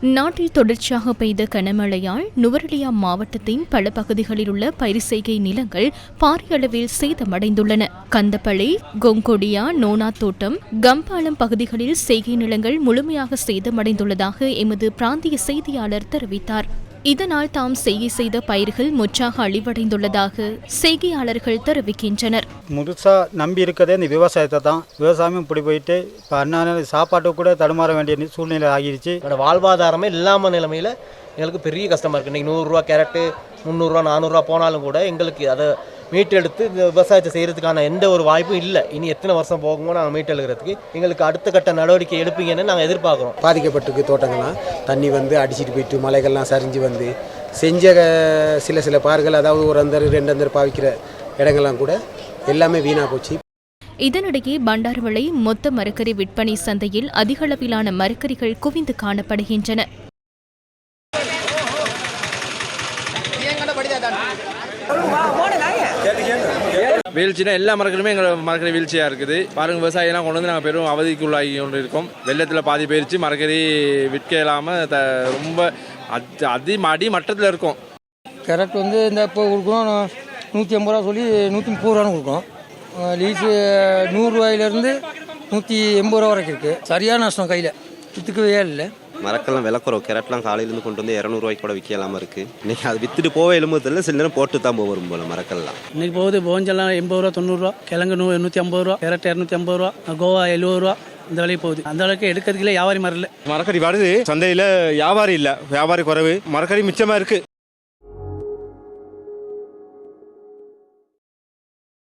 நாட்டில் தொடர்ச்சியாக பெய்த கனமழையால் நுவரெலியா மாவட்டத்தின் பல பகுதிகளில் உள்ள பயிர் செய்கை நிலங்கள் பாரிய அளவில் சேதமடைந்துள்ளன. கந்தப்பளை கொங்கொடியா நோனா தோட்டம் கம்பாலம் பகுதிகளில் செய்கை நிலங்கள் முழுமையாக சேதமடைந்துள்ளதாக எமது பிராந்திய செய்தியாளர் தெரிவித்தார். இதனால் தாம் செய்கை செய்த பயிர்கள் முற்றாக அழிவடைந்துள்ளதாக செய்கையாளர்கள் தெரிவிக்கின்றனர். முழுசாக நம்பி இருக்கதே இந்த விவசாயத்தை தான். விவசாயமும் இப்படி போயிட்டு இப்போ அண்ணா சாப்பாட்டுக்கு கூட தடுமாற வேண்டிய சூழ்நிலை ஆகிருச்சு. என்னோட வாழ்வாதாரமே இல்லாமல் நிலைமையில் எங்களுக்கு பெரிய கஷ்டமாக இருக்குது இன்றைக்கி நூறுரூவா கேரட்டு முந்நூறுரூவா நானூறுரூவா போனாலும் கூட எங்களுக்கு அதை மீட்டெடுத்து இந்த விவசாயத்தை செய்கிறதுக்கான எந்த ஒரு வாய்ப்பும் இல்லை. இனி எத்தனை வருஷம் போகுமோ நாங்கள் மீட்டெடுக்கிறதுக்கு எங்களுக்கு அடுத்த கட்ட நடவடிக்கை எடுப்பீங்கன்னு நாங்கள் எதிர்பார்க்குறோம். பாதிக்கப்பட்டிருக்கு தோட்டங்கள்லாம். தண்ணி வந்து அடிச்சிட்டு போயிட்டு மலைகள்லாம் சரிஞ்சு வந்து. செஞ்ச சில சில பார்கள் அதாவது ஒரு அந்தர் ரெண்டு அந்தர் பாவிக்கிற இடங்கள்லாம் கூட எல்லாமே வீணாக போச்சு. இதனிடையே பண்டார்வளை மொத்த மரக்கறி விற்பனை சந்தையில் அதிகளவிலான மரக்கறிகள் குவிந்து காணப்படுகின்றன. வீழ்ச்சினா எல்லா மரங்களுமே எங்கள் மரக்கறி வீழ்ச்சியாக இருக்குது. பாருங்க விவசாயிலாம் கொண்டு வந்து நாங்கள் பெரும் அவதிக்குள்ளாகி கொண்டு இருக்கோம். வெள்ளத்தில் பாதி போயிருச்சு மரக்கறி விற்க இல்லாமல் த ரொம்ப அதி அதி அடி மட்டத்தில் இருக்கும். கேரட் வந்து இந்த இப்போ கொடுக்குறோம் நூற்றி ஐம்பது ரூபா சொல்லி நூற்றி முப்பது ரூபான்னு கொடுக்குறோம் லீஸு நூறுரூவாயிலேருந்து நூற்றி எண்பது ரூபா வரைக்கும் இருக்குது சரியான நஷ்டம் கையில். விற்றுக்கவே இல்லை. மரக்கெல்லாம் விலை குறவு. கேரட்லாம் காலையிலேருந்து கொண்டு வந்து இரநூறுவாய்க்கு கூட விற்கலாம இருக்கு. இன்னைக்கு அது வித்துட்டு போக எலும்புல சில நேரம் போட்டு தான் போகும் போல மரக்கெல்லாம். இன்னைக்கு போகுது போஞ்செல்லாம் எண்பது ரூபா தொண்ணூறுரூவா கிழங்கு நூ நூற்றி ஐம்பது ரூபா கேரட் இரநூத்தி ஐம்பது ரூபா கோவா எழுபது ரூபா இந்த விலைக்கு போகுது. அந்த அளவுக்கு எடுக்கிறதுக்குள்ள வியாபாரி மரல மரக்கறி வருது. சந்தையில் வியாபாரி இல்லை. வியாபாரி குறைவு. மரக்கறி மிச்சமாக இருக்கு.